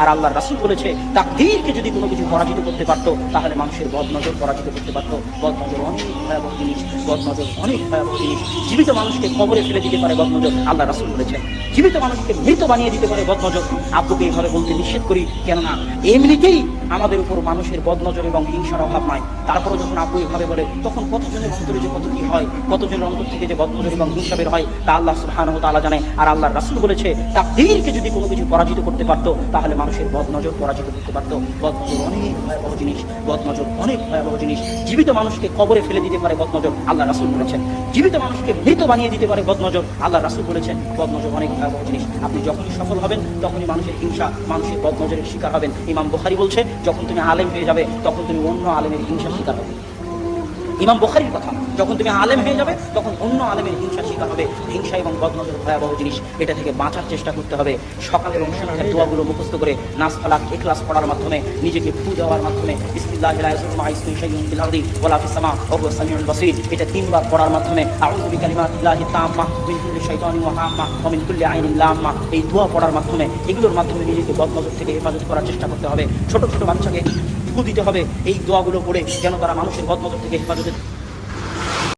আর আল্লাহ রাসুল বলেছে, তাকদীরকে যদি কোনো কিছু পরাজিত করতে পারতো, তাহলে মানুষের বদনজর পরাজিত করতে পারতো। বদনজর অনেক ভয়াবহ জিনিস, বদনজর অনেক ভয়াবহ জিনিস। জীবিত মানুষকে কবরে ফেলে দিতে পারে বদনজর, আল্লাহ রাসুল বলেছেন। জীবিত মানুষকে মৃত বানিয়ে দিতে পারে বদনজর। আব্বুকে এইভাবে বলতে নিষেধ করি, কেননা এমনিতেই আমাদের উপর মানুষের বদনজর এবং হিংসার অভাব নয় তারপরে যখন আব্বু এইভাবে বলে, তখন কতজনের অন্তরে যে কত কি হয়, কতজনের অন্তর থেকে যে বদনজর এবং হিংসা বের হয়, তা আল্লাহ সুবহানাহু তাআলা জানে। আর আল্লাহ রাসুল বলেছে, তাকদীরকে যদি কোনো কিছু পরাজিত করতে পারতো, তাহলে মানুষের বদনজর পরাজিত করতে পারতো। বদনজর অনেক ভয়াবহ জিনিস, বদনজর অনেক ভয়াবহ জিনিস। জীবিত মানুষকে কবরে ফেলে দিতে পারে বদনজর আল্লাহ রাসুল বলেছেন। জীবিত মানুষকে মৃত বানিয়ে দিতে পারে বদনজর আল্লাহ রাসুল বলেছেন, বদনজর অনেক ভয়াবহ জিনিস। আপনি যখনই সফল হবেন, তখনই মানুষের হিংসা, মানুষের বদনজরের শিকার হবেন। ইমাম বোহারি বলছে, যখন তুমি আলেম হয়ে যাবে, তখন তুমি অন্য আলেমের হিংসার শিকার হবে। ইমাম বোখারির কথা। যখন তুমি আলেম হয়ে যাবে, তখন অন্য আলেমের হিংসা শিকার হবে। হিংসা এবং বদনজর ভয়াবহ জিনিস। এটা থেকে বাঁচার চেষ্টা করতে হবে। সকালের এবং দোয়াগুলো মুখস্থ করে নাচ ফালাক এখলাস পড়ার মাধ্যমে, নিজেকে ফু দেওয়ার মাধ্যমে এটা তিনবার পড়ার মাধ্যমে এই দোয়া পড়ার মাধ্যমে, এগুলোর মাধ্যমে নিজেকে বদনজর থেকে হেফাজত করার চেষ্টা করতে হবে। ছোট ছোট বাচ্চাকে ফু দিতে হবে। এই দোয়াগুলো পড়ে যেন তারা মানুষের বদনজর থেকে হেফাজতে it